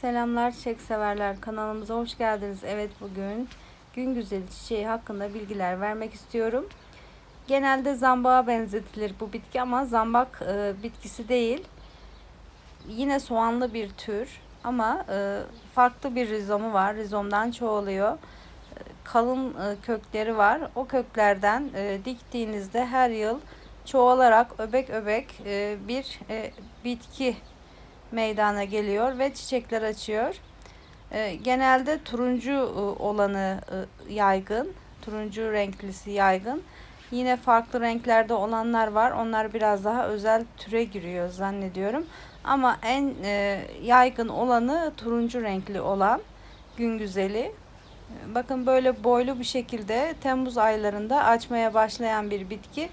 Selamlar çiçek severler kanalımıza hoş geldiniz. Evet bugün gün güzeli çiçeği hakkında bilgiler vermek istiyorum. Genelde zambağa benzetilir bu bitki ama zambak e, bitkisi değil. Yine soğanlı bir tür ama e, farklı bir rizomu var. Rizomdan çoğalıyor. Kalın e, kökleri var. O köklerden e, diktiğinizde her yıl çoğalarak öbek öbek e, bir e, bitki meydana geliyor ve çiçekler açıyor. E, genelde turuncu e, olanı e, yaygın. Turuncu renklisi yaygın. Yine farklı renklerde olanlar var. Onlar biraz daha özel türe giriyor zannediyorum. Ama en e, yaygın olanı turuncu renkli olan gün güzeli. Bakın böyle boylu bir şekilde Temmuz aylarında açmaya başlayan bir bitki.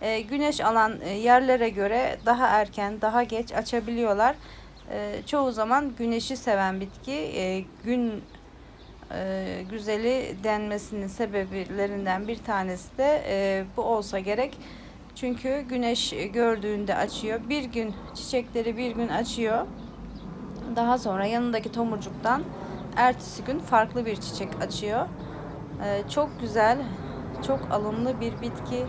E, güneş alan e, yerlere göre daha erken, daha geç açabiliyorlar. E, çoğu zaman güneşi seven bitki. E, gün e, güzeli denmesinin sebeplerinden bir tanesi de e, bu olsa gerek. Çünkü güneş gördüğünde açıyor. Bir gün çiçekleri bir gün açıyor. Daha sonra yanındaki tomurcuktan ertesi gün farklı bir çiçek açıyor. E, çok güzel, çok alımlı bir bitki.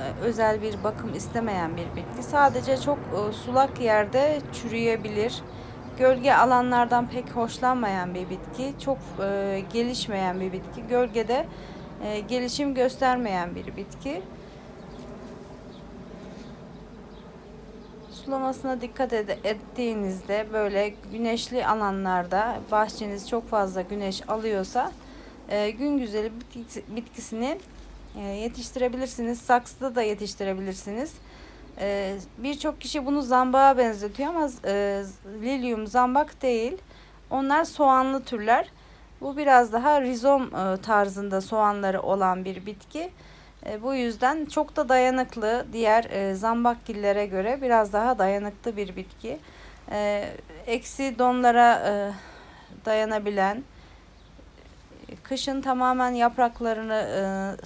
E, özel bir bakım istemeyen bir bitki. Sadece çok e, sulak yerde çürüyebilir. Gölge alanlardan pek hoşlanmayan bir bitki. Çok e, gelişmeyen bir bitki. Gölgede gelişim göstermeyen bir bitki. Sulamasına dikkat ettiğinizde böyle güneşli alanlarda bahçeniz çok fazla güneş alıyorsa gün güzeli bitkisi- bitkisini yetiştirebilirsiniz. Saksıda da yetiştirebilirsiniz. E, Birçok kişi bunu zambağa benzetiyor ama e, lilyum zambak değil. Onlar soğanlı türler. Bu biraz daha rizom e, tarzında soğanları olan bir bitki. E, bu yüzden çok da dayanıklı. Diğer zambakgillere göre biraz daha dayanıklı bir bitki. Eksi donlara dayanabilen, kışın tamamen yapraklarını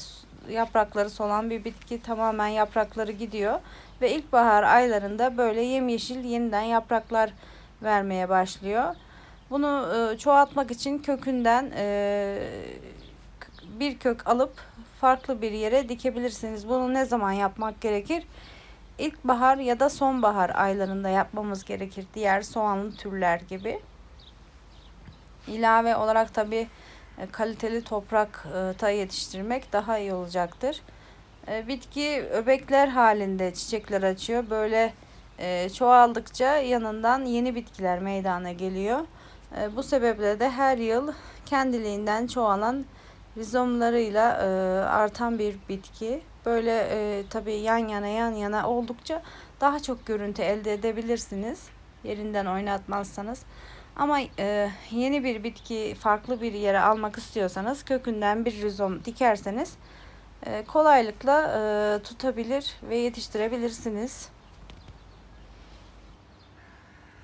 yaprakları solan bir bitki tamamen yaprakları gidiyor ve ilkbahar aylarında böyle yemyeşil yeniden yapraklar vermeye başlıyor. Bunu e, çoğaltmak için kökünden e, bir kök alıp farklı bir yere dikebilirsiniz. Bunu ne zaman yapmak gerekir? İlkbahar ya da sonbahar aylarında yapmamız gerekir. Diğer soğanlı türler gibi. İlave olarak tabii kaliteli toprakta yetiştirmek daha iyi olacaktır. E, Bitki öbekler halinde çiçekler açıyor. Böyle e, çoğaldıkça yanından yeni bitkiler meydana geliyor. E, Bu sebeple de her yıl kendiliğinden çoğalan rizomlarıyla e, artan bir bitki. Böyle e, tabii yan yana yan yana oldukça daha çok görüntü elde edebilirsiniz. Yerinden oynatmazsanız. Ama e, yeni bir bitki farklı bir yere almak istiyorsanız kökünden bir rizom dikerseniz e, kolaylıkla e, tutabilir ve yetiştirebilirsiniz.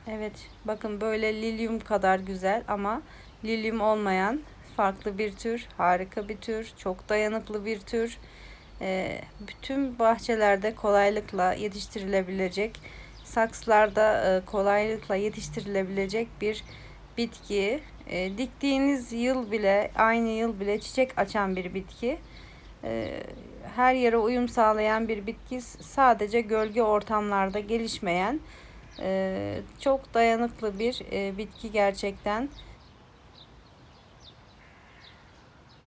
Evet, bakın böyle lilyum kadar güzel ama lilyum olmayan farklı bir tür, harika bir tür, çok dayanıklı bir tür. E, bütün bahçelerde kolaylıkla yetiştirilebilecek, saksılarda e, kolaylıkla yetiştirilebilecek bir bitki. E, diktiğiniz yıl bile, aynı yıl bile çiçek açan bir bitki. E, her yere uyum sağlayan bir bitki. Sadece gölge ortamlarda gelişmeyen, çok dayanıklı bir bitki gerçekten.